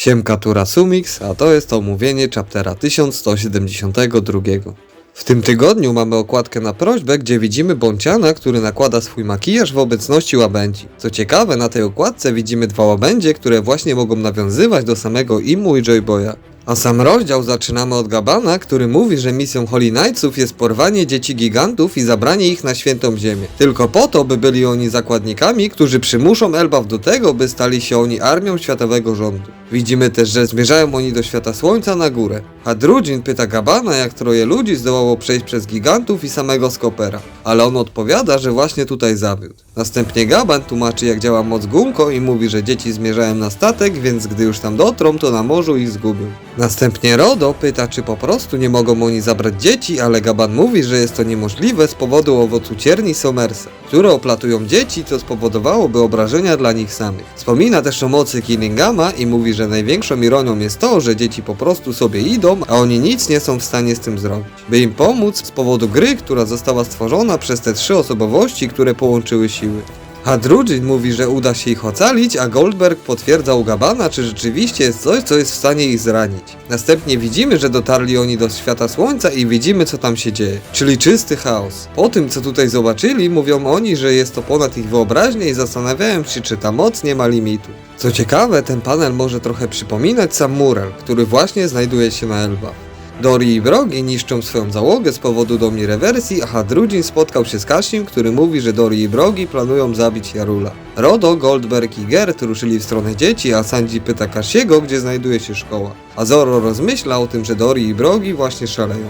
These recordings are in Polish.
Siemka Tura Sumix, a to jest omówienie chaptera 1172. W tym tygodniu mamy okładkę na prośbę, gdzie widzimy Bonciana, który nakłada swój makijaż w obecności łabędzi. Co ciekawe, na tej okładce widzimy dwa łabędzie, które właśnie mogą nawiązywać do samego Imu i Joyboya. A sam rozdział zaczynamy od Gabana, który mówi, że misją Holy Knightsów jest porwanie dzieci gigantów i zabranie ich na świętą ziemię. Tylko po to, by byli oni zakładnikami, którzy przymuszą Elbaf do tego, by stali się oni armią światowego rządu. Widzimy też, że zmierzają oni do świata słońca na górę. A Drudzin pyta Gabana, jak troje ludzi zdołało przejść przez gigantów i samego Skopera. Ale on odpowiada, że właśnie tutaj zawiódł. Następnie Gaban tłumaczy, jak działa moc Gunko i mówi, że dzieci zmierzają na statek, więc gdy już tam dotrą, to na morzu ich zgubią. Następnie Rodo pyta, czy po prostu nie mogą oni zabrać dzieci, ale Gaban mówi, że jest to niemożliwe z powodu owocu cierni Somersa, które oplatują dzieci, co spowodowałoby obrażenia dla nich samych. Wspomina też o mocy Killingama i mówi, że największą ironią jest to, że dzieci po prostu sobie idą, a oni nic nie są w stanie z tym zrobić. By im pomóc z powodu gry, która została stworzona przez te trzy osobowości, które połączyły siły. A Drudgin mówi, że uda się ich ocalić, a Goldberg potwierdza u Gabana, czy rzeczywiście jest coś, co jest w stanie ich zranić. Następnie widzimy, że dotarli oni do świata słońca i widzimy, co tam się dzieje, czyli czysty chaos. Po tym, co tutaj zobaczyli, mówią oni, że jest to ponad ich wyobraźnię i zastanawiają się, czy ta moc nie ma limitu. Co ciekawe, ten panel może trochę przypominać sam mural, który właśnie znajduje się na Elbaf. Dori i Brogi niszczą swoją załogę z powodu domi rewersji, a Hadrudzin spotkał się z Kashim, który mówi, że Dori i Brogi planują zabić Jarula. Rodo, Goldberg i Gert ruszyli w stronę dzieci, a Sanji pyta Kashiego, gdzie znajduje się szkoła. A Zoro rozmyśla o tym, że Dori i Brogi właśnie szaleją.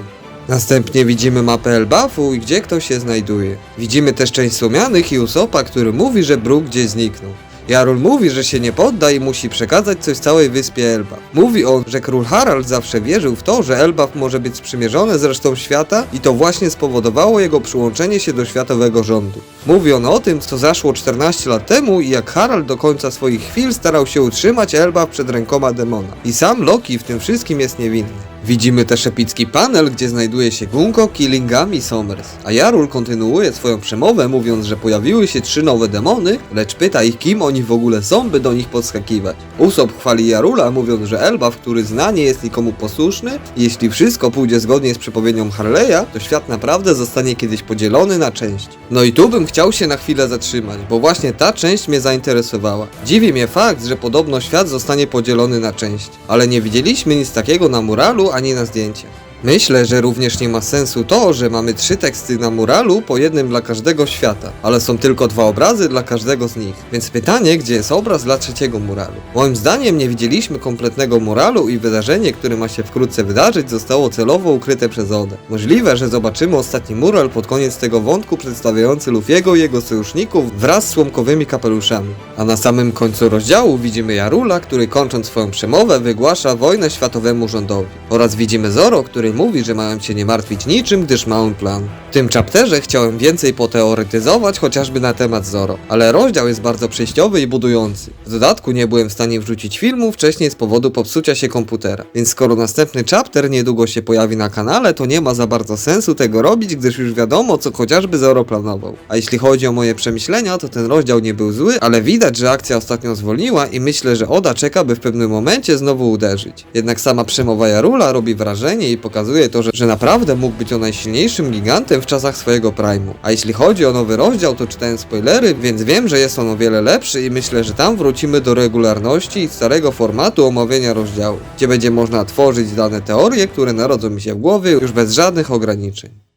Następnie widzimy mapę Elbafu i gdzie ktoś się znajduje. Widzimy też część Słomianych i Usopa, który mówi, że Brooke gdzieś zniknął. Jarul mówi, że się nie podda i musi przekazać coś całej wyspie Elbaf. Mówi on, że król Harald zawsze wierzył w to, że Elbaf może być sprzymierzone z resztą świata i to właśnie spowodowało jego przyłączenie się do światowego rządu. Mówi on o tym, co zaszło 14 lat temu i jak Harald do końca swoich chwil starał się utrzymać Elbaf przed rękoma demona. I sam Loki w tym wszystkim jest niewinny. Widzimy też epicki panel, gdzie znajduje się Gunko, Killingam i Somers. A Jarul kontynuuje swoją przemowę, mówiąc, że pojawiły się trzy nowe demony, lecz pyta ich, kim oni w ogóle są, by do nich podskakiwać. Usopp chwali Jarula, mówiąc, że Elbaf, który zna, nie jest nikomu posłuszny jeśli wszystko pójdzie zgodnie z przepowiedzią Harley'a, to świat naprawdę zostanie kiedyś podzielony na części. No i tu bym chciał się na chwilę zatrzymać, bo właśnie ta część mnie zainteresowała. Dziwi mnie fakt, że podobno świat zostanie podzielony na części, ale nie widzieliśmy nic takiego na muralu ani na zdjęciach. Myślę, że również nie ma sensu to, że mamy trzy teksty na muralu, po jednym dla każdego świata, ale są tylko dwa obrazy dla każdego z nich. Więc pytanie, gdzie jest obraz dla trzeciego muralu? Moim zdaniem nie widzieliśmy kompletnego muralu i wydarzenie, które ma się wkrótce wydarzyć, zostało celowo ukryte przez Odę. Możliwe, że zobaczymy ostatni mural pod koniec tego wątku przedstawiający Luffy'ego i jego sojuszników wraz z słomkowymi kapeluszami. A na samym końcu rozdziału widzimy Jarula, który kończąc swoją przemowę wygłasza wojnę światowemu rządowi. Oraz widzimy Zoro, który mówi, że mają się nie martwić niczym, gdyż mają plan. W tym chapterze chciałem więcej poteoretyzować chociażby na temat Zoro, ale rozdział jest bardzo przejściowy i budujący. W dodatku nie byłem w stanie wrzucić filmu wcześniej z powodu popsucia się komputera, więc skoro następny chapter niedługo się pojawi na kanale, to nie ma za bardzo sensu tego robić, gdyż już wiadomo, co chociażby Zoro planował. A jeśli chodzi o moje przemyślenia, to ten rozdział nie był zły, ale widać, że akcja ostatnio zwolniła i myślę, że Oda czeka, by w pewnym momencie znowu uderzyć. Jednak sama przemowa Jarula robi wrażenie i pokazuje to, że, że naprawdę mógł być on najsilniejszym gigantem w czasach swojego prime'u. A jeśli chodzi o nowy rozdział, to czytałem spoilery, więc wiem, że jest on o wiele lepszy i myślę, że tam wrócimy do regularności i starego formatu omawiania rozdziału, gdzie będzie można tworzyć dane teorie, które narodzą mi się w głowie już bez żadnych ograniczeń.